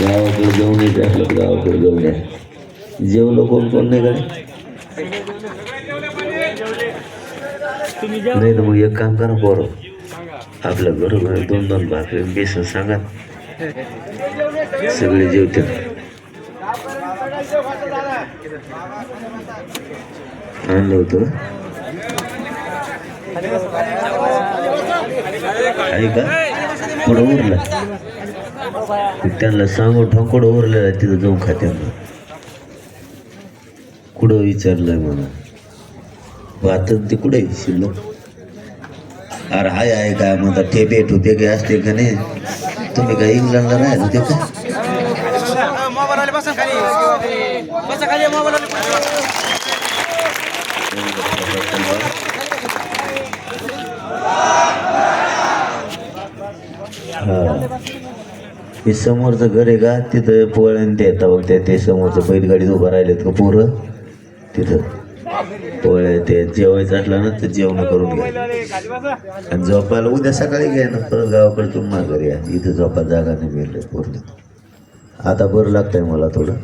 गावाकडे जाऊन येते आपलं गावाकडे जाऊन या जेवलं कोण कोण नाही का नाही तर मग एक काम करा बरं आपल्या घरोघर दोन दोन भाकरी बेसन सांगा. सगळे जेवते आणलं होतं. आहे का? पुढं उरलं. त्यांना सांगू ठेव ओरलेला आहे तिथं जाऊन खात्यांना कुठं विचारलंय मला भात ते कुठे शिल्लक अरे हाय आहे काय म्हणता ठेपे ठोपे काही असते का नाही? तुम्ही काय इंग्लंडला नाही ते का हा. हे समोरचं घर आहे का? तिथं पोळ्याने ते येतात बघ त्या ते समोरचं बैलगाडीत उभं राहिलेत का पोरं? तिथं. पोळ्या ते जेवायचं असलं ना तर जेवण करून घ्या. आणि झोपायला उद्या सकाळी घ्या ना परत गावाकडे तुम्ही माघारी या. इथं झोपा जागा नाही मिळले पूर्ण आता बरं लागतंय मला थोडं.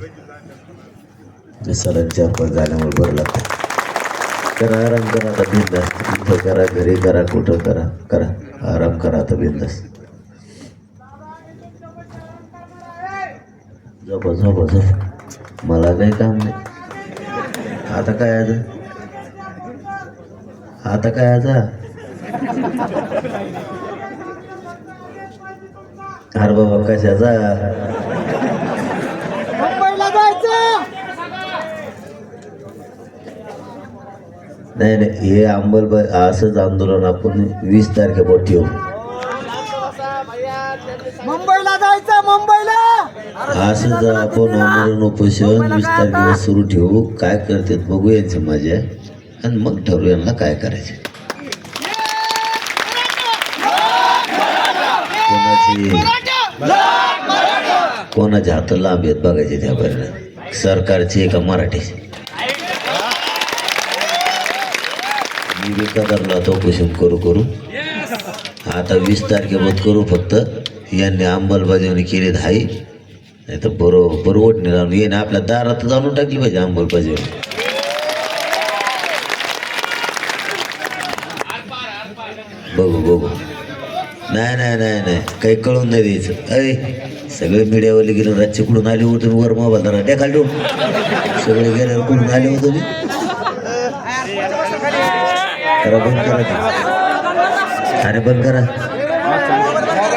सरांनी चार पाच झाल्यामुळे बरं लागतंय. करा आराम करा आता बिंदास. इथं करा घरी करा कुठं करा करा. आराम करा आता बिंदास. झोपा झोपा झोप. मला काही काम नाही. आता काय आता आता काय आता अरे बाबा कशाचा? नाही नाही हे अंमल असंच आंदोलन आपण वीस तारखेवर ठेवू मुंबईला जायचं मुंबईला! असंच आपण आमरण उपोषण वीस तारखेला सुरू ठेवू. काय करतात बघू यांचं माझ्या. आणि मग ठरवू यांना काय करायचं. कोणाची कोणाच्या हात लांब आहेत बघायचे त्या सरकारची सरकारचे का मराठीची. मी बी तो उपोषण करू करू. आता वीस तारखेवर करू फक्त. यांनी अंमलबजावणी केली हाई नाही तर बरोबर ओढणे लावून येणे आपल्या दारात जाणून टाकली पाहिजे अंमलबजावणी. बघू बघू. नाही नाही नाही नाही. काही कळून नाही द्यायचं. अय सगळे मीडियावाले गेले रातचे कुठून आले होते वर मोबाईल धरा त्या खाली सगळे गेल्यावर कुठून आले होते मी करा बंद करा अरे बंद करा.